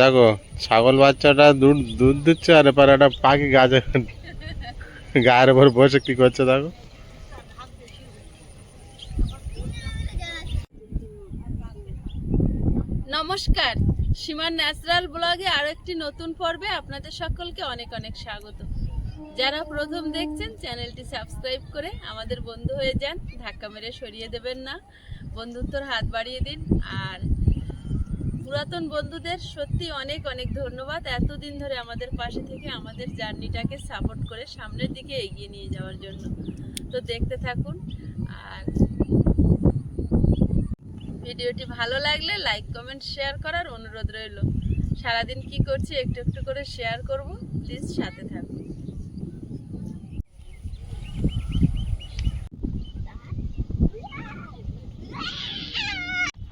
দেখো, ছাগল বাচ্চাটা দুধ দুধ দিচ্ছে আর এবার একটা পাখি গাছে গায়ের উপর বসে কি করছে দেখো। নমস্কার, সীমার ন্যাচারাল ব্লগে আরও একটি নতুন পর্বে আপনাদের সকলকে অনেক অনেক স্বাগত। যারা প্রথম দেখছেন, চ্যানেলটি সাবস্ক্রাইব করে আমাদের বন্ধু হয়ে যান, ধাক্কা মেরে সরিয়ে দেবেন না। বন্ধুত্বর হাত বাড়িয়ে দিন। আর পুরাতন বন্ধুদের সত্যি অনেক অনেক ধন্যবাদ এতদিন ধরে আমাদের পাশে থেকে আমাদের জার্নিটাকে সাপোর্ট করে সামনের দিকে এগিয়ে নিয়ে যাওয়ার জন্য। তো দেখতে থাকুন আর ভিডিওটি ভালো লাগলে লাইক, কমেন্ট, শেয়ার করার অনুরোধ রইল। সারাদিন কি করছি একটু একটু করে শেয়ার করব। প্লিজ সাথে থাকুন।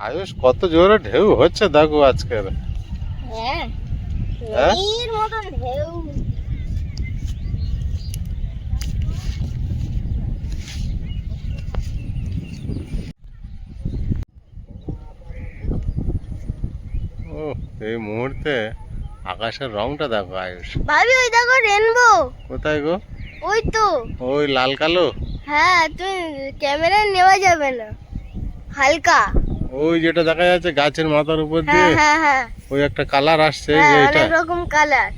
আয়ুষ কত জোরে ঢেউ হচ্ছে দেখো আজকের। হ্যাঁ হ্যাঁ? মতন ঢেউ। ও এই মুহূর্তে আকাশের রংটা দেখো আয়ুষ। ভাবি ওই দেখো রেনবো কোথায় গো? ওই তো। ওই লাল কালো? হ্যাঁ তুমি ক্যামেরায় নেওয়া যাবে না। হালকা। ওই যেটা দেখা যাচ্ছে গাছের মাথার উপর হ্যাঁ দিয়ে হ্যাঁ হ্যাঁ। ওই একটা কালার আসছে এটা অনেক রকম কালার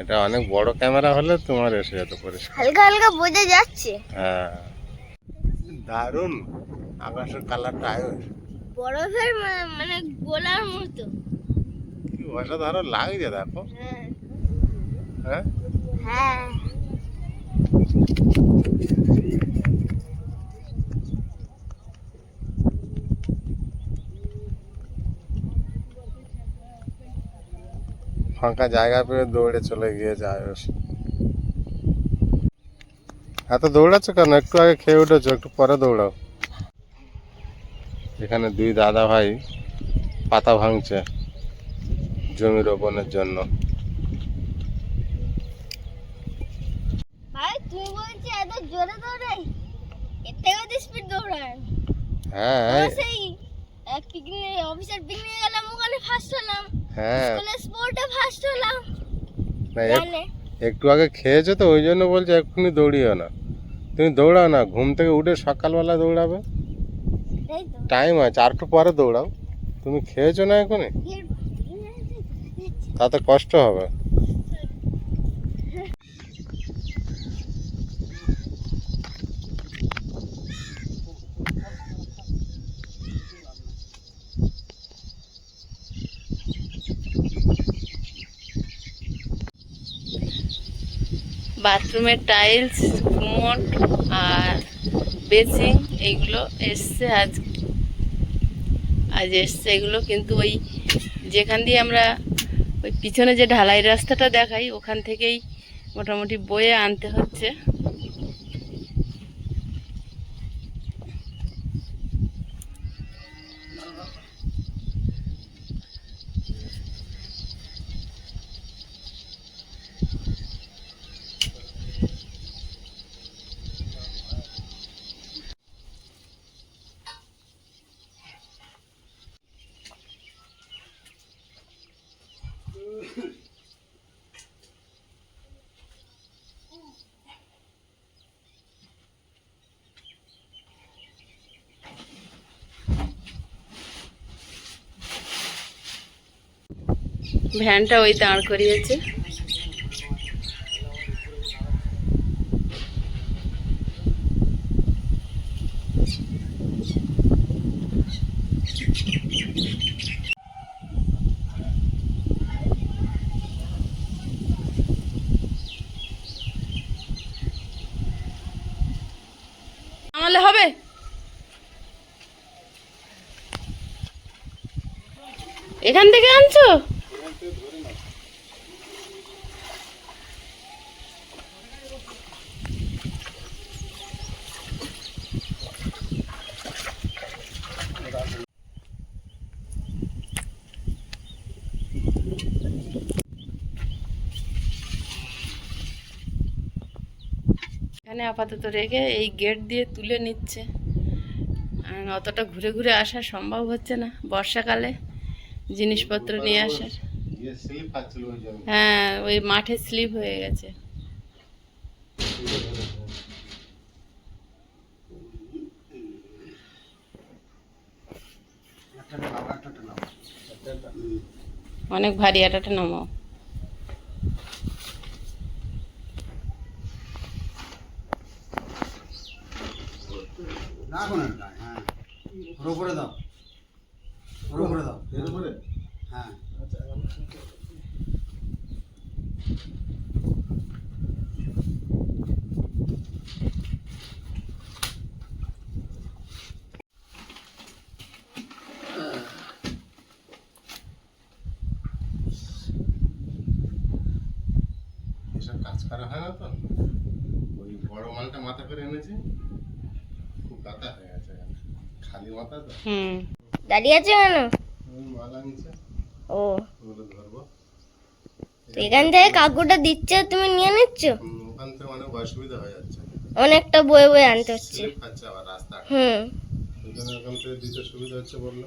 এটা অনেক বড় ক্যামেরা হলে তোমার এসে যেত পরিষ্কার। হালকা হালকা বোঝা যাচ্ছে। হ্যাঁ। দারুণ। আকাশের কালারটা আয়ুষ বরফের মানে গোলার মতো। কি অসাধারণ লাগছে দেখো। হ্যাঁ? হ্যাঁ। ফাঁকা জায়গা পেয়ে দৌড়ে চলে গিয়েছে আয়ুষ এত দৌড়াচ্ছ কেন? একটু আগে খেয়ে উঠেছো একটু পরে দৌড়াও। এখানে দুই দাদা ভাই পাতা ভাঙছে জমি রোপণের জন্য। ভাই তুমি বলছি এত জোরে দৌড়াই? এর স্পিড দৌড়ায়। হ্যাঁ অফিসের পিকনিকে গেলাম ওখানে ফার্স্ট হলাম। হ্যাঁ। স্পোর্টে ফার্স্ট হলাম। না, এক- একটু আগে খেয়েছো তো ওই জন্য বলছে এক্ষুনি দৌড়িও না। তুমি দৌড়াও না ঘুম থেকে উঠে সকালবেলা দৌড়াবে। টাইম আছে আর একটু পরে দৌড়াও। তুমি খেয়েছো না এখনই? তাতে কষ্ট হবে। বাথরুমের টাইলস মোট আর বেসিং এইগুলো এসছে আজ। আজ এসছে এগুলো কিন্তু ওই যেখান দিয়ে আমরা ওই পিছনে যে ঢালাই রাস্তাটা দেখাই, ওখান থেকেই মোটামুটি বয়ে আনতে হচ্ছে। ভ্যানটা ওই দাঁড় করিয়েছে। হবে? এখান থেকে আনছো? এখানে আপাতত রেখে এই গেট দিয়ে তুলে নিচ্ছে। আর অতটা ঘুরে ঘুরে আসা সম্ভব হচ্ছে না বর্ষাকালে জিনিসপত্র নিয়ে আসার। হ্যাঁ ওই মাঠে স্লিপ হয়ে গেছে। অনেক ভারী আটাটা নামাও। রাখো না। হ্যাঁ। পুরো করে দাও। পুরো করে দাও। এরপরে হ্যাঁ। এসব কাজ করা হয় না তো? ওই বড় মালটা মাথা করে এনেছি। হুম। দাঁড়িয়ে আছে কেন? ও। তো এখান থেকে কাকুটা দিচ্ছে তুমি নিয়ে নিচ্ছ? ওখান থেকে অনেক অসুবিধা হয়ে যাচ্ছে। অনেকটা বয়ে বয়ে আনতে হচ্ছে। হুম। ওখান থেকে দিতে সুবিধা হচ্ছে বলল।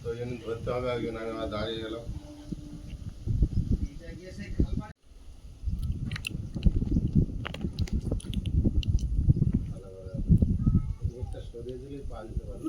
তো ওই জন্য ধরতে হবে একজন আমি দাঁড়িয়ে গেলাম মুখটা সরিয়ে দিলেই পা দিতে পারবে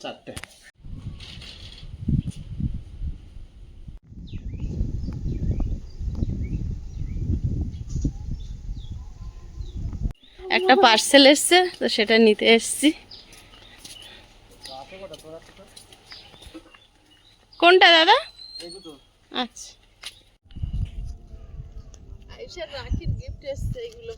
চারটে। একটা পার্সেল এসছে, তো সেটা নিতে এসছি। কোনটা দাদা? আচ্ছা। রাখির গিফট এসছে এগুলো।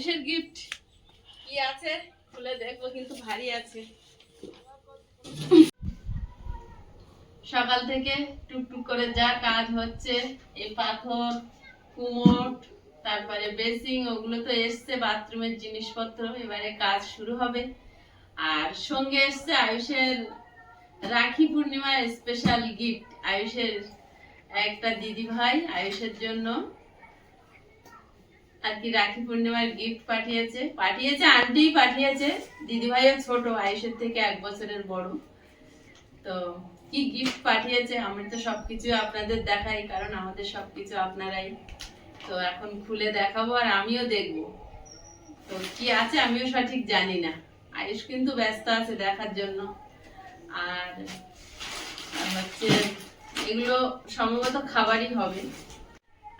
আয়ুষের গিফট। কি আছে? খুলে দেখব কিন্তু ভারী আছে। সকাল থেকে টুকটুক করে যা কাজ হচ্ছে এই পাথর কুমোট তারপরে বেসিং ওগুলো তো এসছে বাথরুমের জিনিসপত্র এবারে কাজ শুরু হবে। আর সঙ্গে এসছে আয়ুষের রাখি পূর্ণিমার স্পেশাল গিফট আয়ুষের একটা দিদি ভাই আয়ুষের জন্য। আর কি রাখি পূর্ণিমার গিফট পাঠিয়েছে। পাঠিয়েছে আন্টি পাঠিয়েছে। দিদিভাইও ছোট আয়ুষের থেকে এক বছরের বড়। তো কি গিফট পাঠিয়েছে আমি তো সবকিছু আপনাদের দেখাই, কারণ আমাদের সবকিছু আপনারাই। তো এখন খুলে দেখাবো আর আমিও দেখব। তো কি আছে আমিও সঠিক জানি না। আয়ুষ কিন্তু ব্যস্ত আছে দেখার জন্য। আর হচ্ছে এগুলো সম্ভবত খাবারই হবে।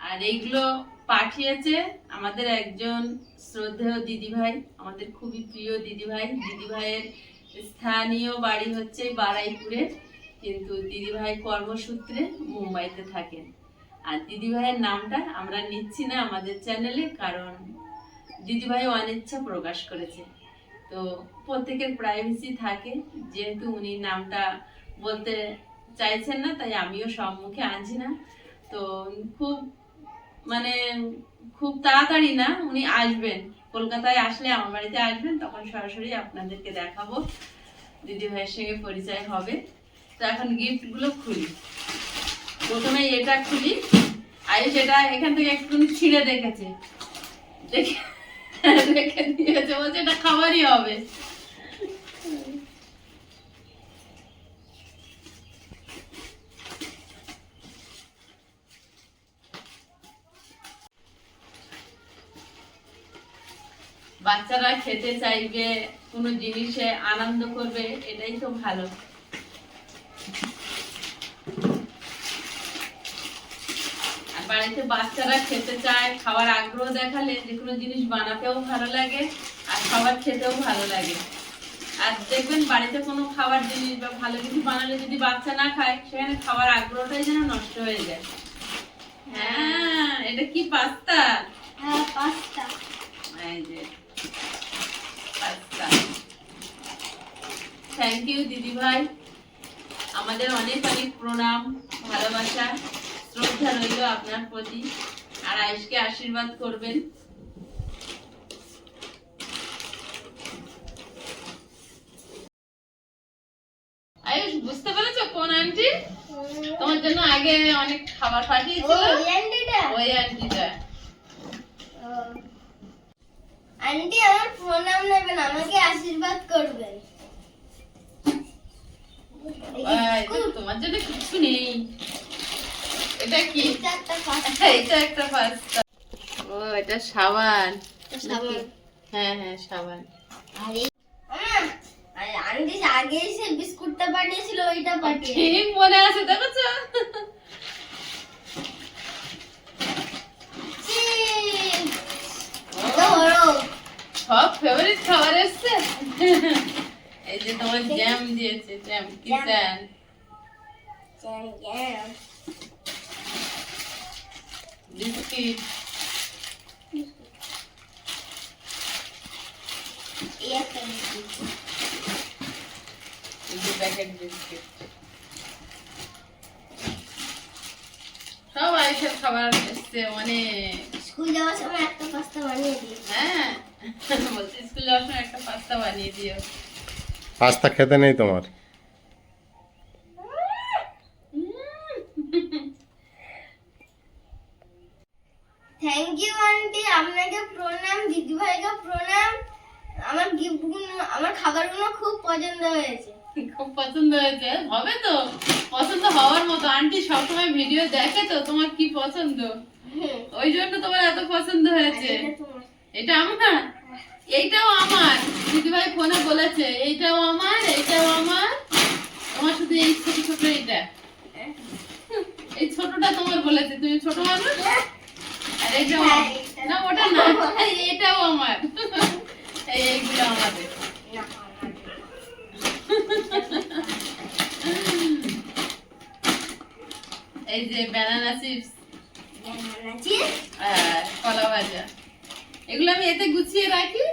আর এইগুলো পাঠিয়েছে আমাদের একজন শ্রদ্ধেয় দিদিভাই, আমাদের খুবই প্রিয় দিদিভাই। দিদিভাইয়ের স্থানীয় বাড়ি হচ্ছে বারাইপুরে কিন্তু দিদিভাই কর্মসূত্রে মুম্বাইতে থাকেন। আর দিদিভাইয়ের নামটা আমরা নিচ্ছি না আমাদের চ্যানেলে, কারণ দিদিভাই অনিচ্ছা প্রকাশ করেছে। তো প্রত্যেকের প্রাইভেসি থাকে, যেহেতু উনি নামটা বলতে চাইছেন না, তাই আমিও সম্মুখে আনছি না। তো খুব মানে খুব তাড়াতাড়ি না, উনি আসবেন। কলকাতায় আসলে আমার বাড়িতে আসবেন, তখন সরাসরি আপনাদেরকে দেখাবো। দিদি ভাইয়ের সঙ্গে পরিচয় হবে। তো এখন গিফটগুলো খুলি। প্রথমে এটা খুলি। আয়ুষ এটা এখান থেকে একটু ছিঁড়ে দেখেছে। দেখে রেখে দিয়েছে বলছে এটা খাবারই হবে। বাচ্চারা খেতে চাইবে কোনো জিনিসে আনন্দ করবে এটাই তো ভালো। বাড়িতে বাচ্চারা খেতে চায় খাওয়ার আগ্রহ দেখালে যে কোনো জিনিস বানাতেও ভালো লাগে আর খাবার খেতেও ভালো লাগে। আর দেখবেন বাড়িতে কোনো খাবার জিনিস বা ভালো কিছু বানালে যদি বাচ্চা না খায় সেখানে খাওয়ার আগ্রহটাই যেন নষ্ট হয়ে যায়। হ্যাঁ এটা কি পাস্তা? হ্যাঁ পাঁচটা এই যে। থ্যাংক ইউ দিদি ভাই। আমাদের অনেক অনেক প্রণাম ভালোবাসা শ্রদ্ধা রইল আপনার প্রতি। আর আয়ুষকে আশীর্বাদ করবেন। আয়ুষ বুঝতে পেরেছ কোন আন্টি তোমার জন্য আগে অনেক খাবার পাঠিয়েছিল। ওই আন্টিটা ও। আন্টি আমার প্রণাম নেবেন আমাকে আশীর্বাদ করবেন। তোমার জন্য কিছু নেই। এটা কি? এটা একটা পাস্তা পাস্তা ও এটা সাবান। সাবান। হ্যাঁ হ্যাঁ সাবান। আর আন্টি আগে সে বিস্কুটটা পাঠিয়েছিল ওইটা পাঠিয়ে ঠিক মনে আছে দেখেছ? এটা বড়। সব ফেভারিট খাবার এসছে এই যে তোমার জ্যাম দিয়েছে জ্যাম কিচান জ্যাম জ্যাম বিস্কিট প্যাকেট সব আইসের খাবার এসছে অনেক স্কুল যাওয়ার সময় একটা পাস্তা বানিয়ে দিই হ্যাঁ। বলছি স্কুল যাওয়ার সময় একটা পাস্তা বানিয়ে দিও। পাস্তা খেতে নেই তোমার? থ্যাংক ইউ আন্টি আপনাকে প্রণাম দিদিভাইকে প্রণাম। আমার গিফটগুলো আমার খাবারগুলো খুব পছন্দ হয়েছে। খুব পছন্দ হয়েছে। হবে তো? পছন্দ হওয়ার মতো। আন্টি সবসময় ভিডিও দেখে তো তোমার কি পছন্দ? ওই জন্য তোমার এত পছন্দ হয়েছে। এটা আমার? এইটাও আমার। দিদিভাই ফোনে বলেছে এইটাও আমার এইটাও আমার। তোমার শুধু এই ছোট ছোট এইটা। এই ছোটটা তোমার বলেছে তুমি ছোট মানুষ? আর এইটাও হ্যাঁ, আমার। না ওটা না এটাও আমার। এই এইগুলো আমাদের। এই যে ব্যানানা চিপস কলা ভাজা। এগুলো আমি এতে গুছিয়ে রাখি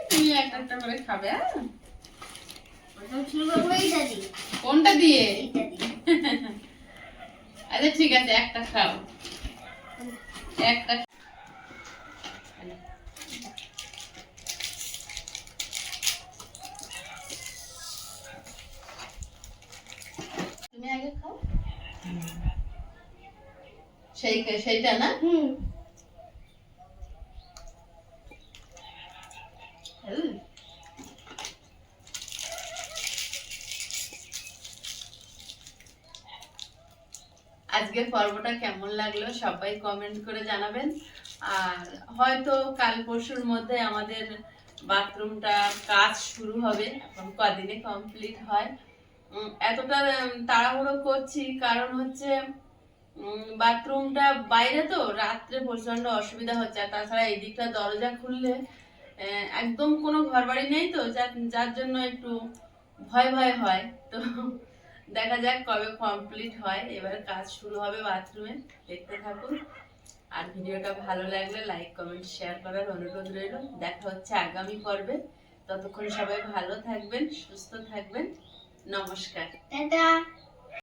কোনটা দিয়ে? আচ্ছা ঠিক আছে, একটা খাও। একটা তুমি আগে খাও। সেই সেইটা না? হুম। আজকের পর্বটা কেমন লাগল সবাই কমেন্ট করে জানাবেন। আর হয়তো কাল পরশুর মধ্যে আমাদের বাথরুমটা কাজ শুরু হবে, এখন কদিনে কমপ্লিট হয়। এতটা তাড়াহুড়ো করছি, কারণ হচ্ছে বাথরুমটা বাইরে তো, রাত্রে প্রচণ্ড অসুবিধা হচ্ছে। আর তাছাড়া এই দিকটা দরজা খুললে একদম কোনো ঘর বাড়ি নেই তো, যার যার জন্য একটু ভয় ভয় হয়। তো দেখা যাক কবে কমপ্লিট হয়। এবার কাজ শুরু হবে বাথরুমে দেখতে থাকুন। আর ভিডিওটা ভালো লাগলে লাইক কমেন্ট শেয়ার করার অনুরোধ রইল। দেখা হচ্ছে আগামী পর্বে। ততক্ষণ সবাই ভালো থাকবেন, সুস্থ থাকবেন। নমস্কার। টাটা।